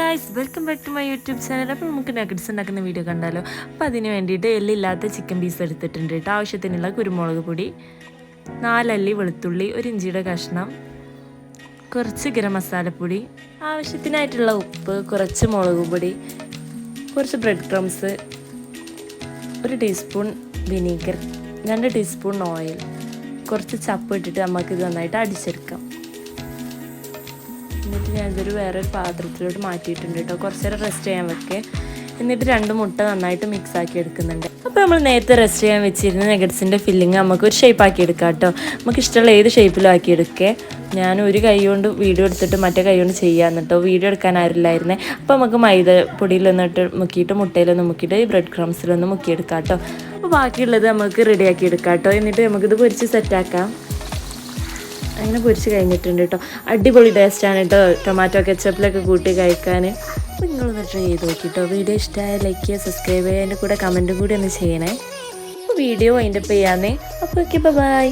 Guys welcome back to my YouTube channel അപ്പോൾ നമുക്ക് nuggets ഉണ്ടാക്കുന്ന വീഡിയോ കണ്ടാലോ? അപ്പോൾ അതിന് വേണ്ടിയിട്ട് എല്ലില്ലാത്ത ചിക്കൻ പീസ് എടുത്തിട്ടുണ്ട് കേട്ടോ. ആവശ്യത്തിനുള്ള കുരുമുളക് പൊടി നാലല്ലി വെളുത്തുള്ളി ഒരു ഇഞ്ചിയുടെ കഷ്ണം കുറച്ച് ഗരം മസാലപ്പൊടി ആവശ്യത്തിനായിട്ടുള്ള ഉപ്പ് കുറച്ച് മുളക് പൊടി കുറച്ച് ബ്രെഡ് ക്രംസ് ഒരു ടീസ്പൂൺ വിനീഗർ രണ്ട് ടീസ്പൂൺ ഓയിൽ കുറച്ച് ചപ്പ് ഇട്ടിട്ട് നമുക്ക് നന്നായിട്ട് അടിച്ചെടുക്കാം. എന്നിട്ട് ഞാനിതൊരു വേറൊരു പാത്രത്തിലോട്ട് മാറ്റിയിട്ടുണ്ട് കേട്ടോ. കുറച്ച് നേരം റെസ്റ്റ് ചെയ്യാൻ വെക്കേ. എന്നിട്ട് രണ്ട് മുട്ട നന്നായിട്ട് മിക്സ് ആക്കി എടുക്കുന്നുണ്ട്. അപ്പോൾ നമ്മൾ നേരത്തെ റെസ്റ്റ് ചെയ്യാൻ വെച്ചിരുന്ന നെഗറ്റ്സിന്റെ ഫില്ലിങ് നമുക്ക് ഒരു ഷേപ്പ് ആക്കി എടുക്കാം കേട്ടോ. നമുക്ക് ഇഷ്ടമുള്ള ഏത് ഷേപ്പിലും ആക്കി എടുക്കേ. ഞാൻ ഒരു കൈ കൊണ്ട് വീഡിയോ എടുത്തിട്ട് മറ്റേ കൈ കൊണ്ട് ചെയ്യാന്ന് കേട്ടോ. വീഡിയോ എടുക്കാൻ ആരില്ലായിരുന്നേ. അപ്പോൾ നമുക്ക് മൈദ പൊടിയിലൊന്നിട്ട് മുക്കിയിട്ട് മുട്ടയിലൊന്ന് മുക്കിയിട്ട് ഈ ബ്രെഡ് ക്രംസിലൊന്ന് മുക്കിയെടുക്കാം കേട്ടോ. അപ്പോൾ ബാക്കിയുള്ളത് നമുക്ക് റെഡിയാക്കി എടുക്കാം കേട്ടോ. എന്നിട്ട് നമുക്കിത് പൊരിച്ച് സെറ്റാക്കാം അങ്ങനെ പൊരിച്ച് കഴിഞ്ഞിട്ടുണ്ട് കേട്ടോ അടിപൊളി ടേസ്റ്റാണ് കേട്ടോ ടൊമാറ്റോ കെച്ചപ്പിലൊക്കെ കൂട്ടി കഴിക്കാൻ. നിങ്ങളൊന്ന് ട്രൈ ചെയ്ത് നോക്കി കേട്ടോ വീഡിയോ ഇഷ്ടമായ ലൈക്ക് ചെയ്യുക സബ്സ്ക്രൈബ് ചെയ്യുക കൂടെ കമന്റും കൂടി ഒന്ന് ചെയ്യണേ. അപ്പോൾ വീഡിയോ അതിന്റെ ചെയ്യാന്നേ. അപ്പോൾ ഓക്കെ ബൈ